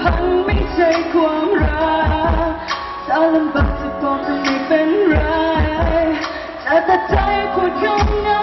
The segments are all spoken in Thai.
พันไม่ใช่ความรักถ้าลำบากจะบอกต้ไม่เป็นไรแต่แต่ใจควรยอมรั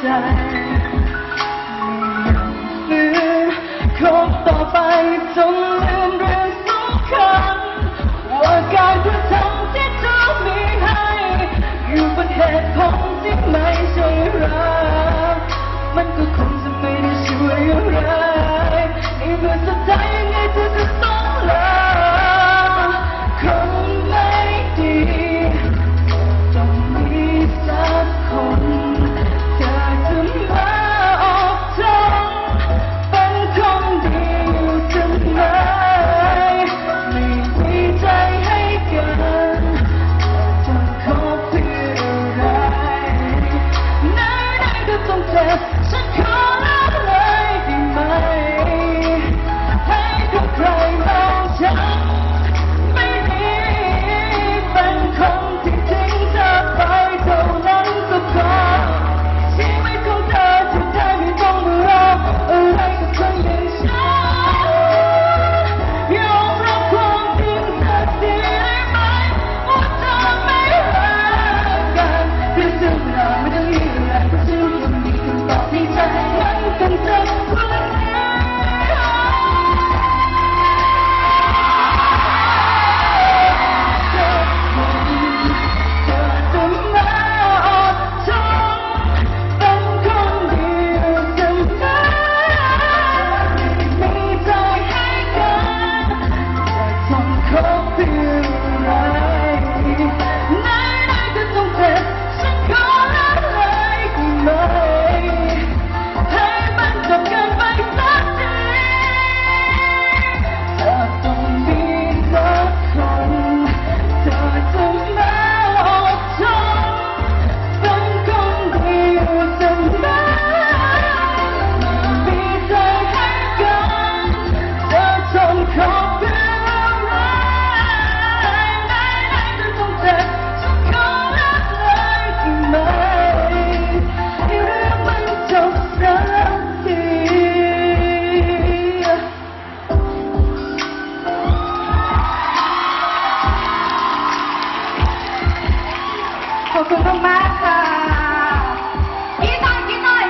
side. 是空 ขอบคุณมากค่ะกินหน่อยกินหน่อย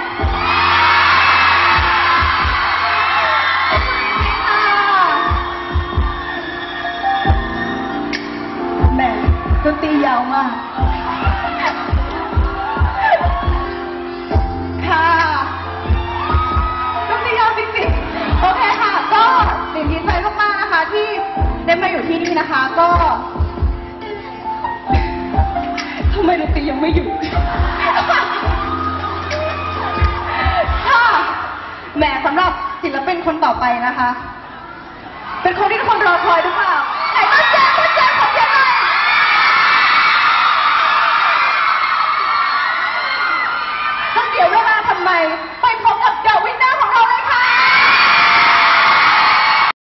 แม่ตุ้มดนตรียาวมาก ค่ะดนตียาวจริงๆ โอเคค่ะ ก็เดี๋ยวใจมากๆนะคะที่ได้มาอยู่ที่นี่นะคะ ก็ำไมดนตียังไม่หยุด ค่ะแหมสำหรับศิลปินคนต่อไปนะคะ เป็นคนที่ทุกคนรอคอยหรือเปล่า